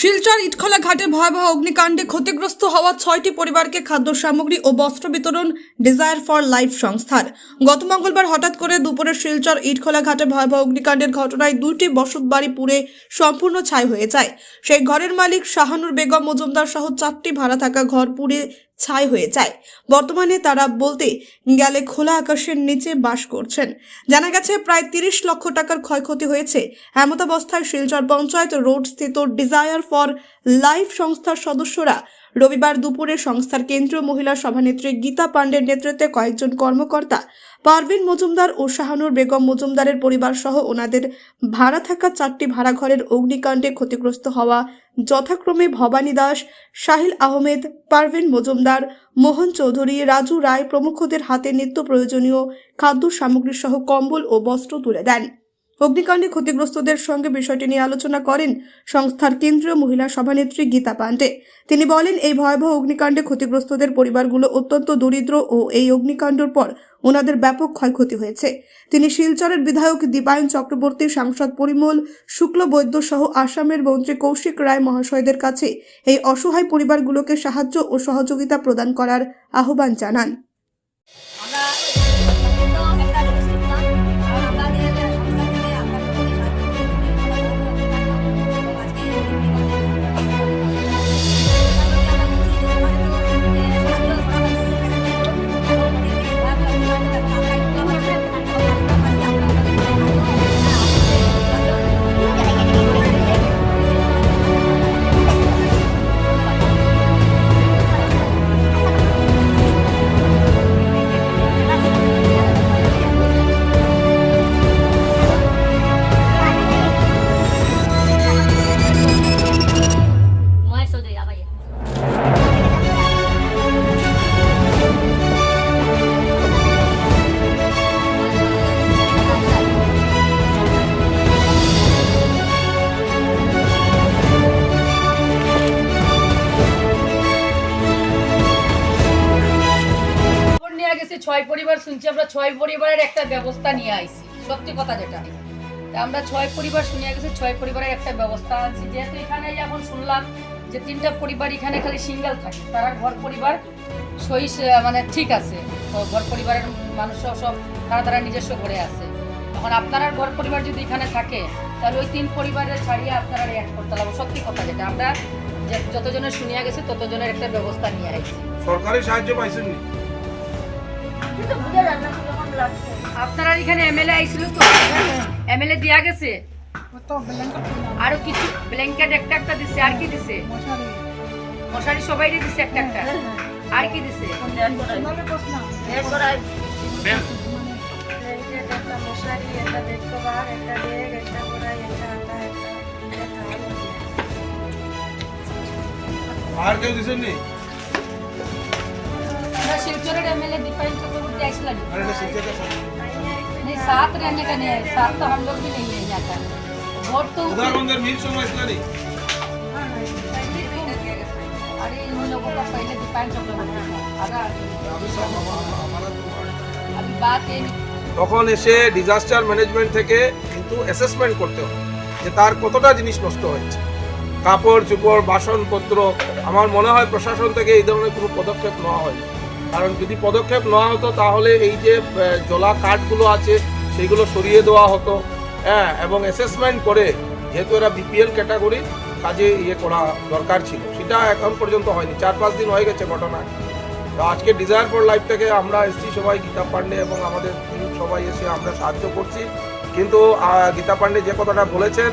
শিলচর ইটখলা ঘাটে ভয়াবহ অগ্নিকাণ্ডে ক্ষতিগ্রস্ত হওয়া ছয়টি পরিবারকে খাদ্য সামগ্রী ও বস্ত্র বিতরণ ডিজায়ার ফর লাইফ সংস্থার। গত মঙ্গলবার হঠাৎ করে দুপুরে শিলচর ইটখলা ঘাটে ভয়াবহ অগ্নিকাণ্ডের ঘটনায় দুইটি বসত বাড়ি পুড়ে সম্পূর্ণ ছাই হয়ে যায়। সেই ঘরের মালিক শাহানুর বেগম মজুমদার সহ চারটি ভাড়া থাকা ঘর পুড়ে ছাই হয়ে যায়। বর্তমানে তারা বলতে গেলে খোলা আকাশের নিচে বাস করছেন। জানা গেছে প্রায় তিরিশ লক্ষ টাকার ক্ষয়ক্ষতি হয়েছে। এমতাবস্থায় শিলচর পঞ্চায়েত রোড স্থিত ডিজায়ার ফর লাইফ সংস্থার সদস্যরা রবিবার দুপুরে সংস্থার কেন্দ্রীয় মহিলা সভানেত্রী গীতা পাণ্ডের নেতৃত্বে কয়েকজন কর্মকর্তা পারভিন মজুমদার ও শাহানুর বেগম মজুমদারের পরিবার সহ ওনাদের ভাড়া থাকা চারটি ভাড়া ঘরের অগ্নিকাণ্ডে ক্ষতিগ্রস্ত হওয়া যথাক্রমে ভবানী দাস সাহিল আহমেদ, পারভিন মজুমদার, মোহন চৌধুরী, রাজু রায় প্রমুখদের হাতে নিত্য প্রয়োজনীয় খাদ্য সামগ্রী সহ কম্বল ও বস্ত্র তুলে দেন। অগ্নিকাণ্ডে ক্ষতিগ্রস্তদের সঙ্গে বিষয়টি নিয়ে আলোচনা করেন সংস্থার কেন্দ্রীয় মহিলা সভানেত্রী গীতা পান্ডে। তিনি বলেন, এই ভয়াবহ অগ্নিকাণ্ডে ক্ষতিগ্রস্তদের পরিবারগুলো অত্যন্ত দরিদ্র ও এই অগ্নিকাণ্ডের পর ওনাদের ব্যাপক ক্ষয়ক্ষতি হয়েছে। তিনি শিলচরের বিধায়ক দীপায়ন চক্রবর্তী, সাংসদ পরিমল শুক্লবৈদ্য সহ আসামের মন্ত্রী কৌশিক রায় মহাশয়দের কাছে এই অসহায় পরিবারগুলোকে সাহায্য ও সহযোগিতা প্রদান করার আহ্বান জানান। খবর ছয় পরিবার শুনছি, আমরা ছয় পরিবারের একটা ব্যবস্থা নিয়ে আইছি। সত্যি কথা যেটা। আমরা ছয় পরিবার শুনিয়ে গেছি, ছয় পরিবারের একটা ব্যবস্থা আনছি যেহেতু এখানে এখন শুনলাম যে তিনটা পরিবার এখানে খালি সিঙ্গেল থাকে, তারা ঘর পরিবার সই মানে ঠিক আছে। তো ঘর পরিবারের মানুষও সব তারা তারা নিজস্ব ঘরে আছে। এখন আপনারা ঘর পরিবার যদি এখানে থাকে, তাহলে ওই তিন পরিবারের ছাড়িয়ে আপনারা রিয়াক্ট করতে লাগবে। সত্যি কথা যেটা, আমরা যতজনের শুনিয়া গেছি ততজনের একটা ব্যবস্থা নিয়ে আইছি। সরকারি সাহায্য পাইছেন আপনারা এখানে এমএলএ আইছিল তো? এমএলএ দিয়া গেছে? আরও কিছু ব্ল্যাঙ্কেট একটা একটা দিছে আর কি দিছে? মশারি। সবাই দিছে একটা একটা। আর কি দিছে? আর কেউ দিছেন নি नहीं साथ रहने का नहीं है साथ तो हम लोग भी नहीं है यहाँ का वोट तो উদাহরণদের মিল সময় ইসলানি अरे इन लोगों का पहले दीपायन चक्रवर्ती था अगर अभी बात ये नहीं তখন এসে ডিজাস্টার ম্যানেজমেন্ট থেকে কিন্তু অ্যাসেসমেন্ট করতে হবে যে তার কতটা জিনিস নষ্ট হয়েছে কাপড় চোপড় বাসনপত্র আমার মনে হয় প্রশাসন থেকে এই ধরনের কোনো পদক্ষেপ নেওয়া হয়নি কারণ যদি পদক্ষেপ নেওয়া হতো, তাহলে এই যে জলা কাঠগুলো আছে সেইগুলো সরিয়ে দেওয়া হতো। হ্যাঁ এবং অ্যাসেসমেন্ট করে, যেহেতু এরা বিপিএল ক্যাটাগরি কাজে ইয়ে করা দরকার ছিল। সেটা এখন পর্যন্ত হয়নি। চার পাঁচ দিন হয়ে গেছে ঘটনা। তো আজকে ডিজায়ার ফর লাইফ থেকে আমরা এসেছি সবাই, গীতা পান্ডে এবং আমাদের টিম সবাই এসে আমরা সাহায্য করছি। কিন্তু গীতা পান্ডে যে কথাটা বলেছেন,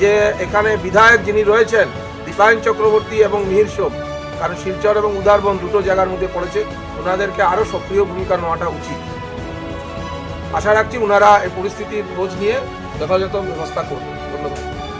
যে এখানে বিধায়ক যিনি রয়েছেন, দীপায়ন চক্রবর্তী এবং মিহির সোম কারণ শিলচর এবং উদারবন দুটো জায়গার মধ্যে পড়েছে, ওনাদেরকে আরও সক্রিয় ভূমিকা নেওয়াটা উচিত। আশা রাখছি ওনারা এই পরিস্থিতির খোঁজ নিয়ে যথাযথ ব্যবস্থা করবেন। ধন্যবাদ।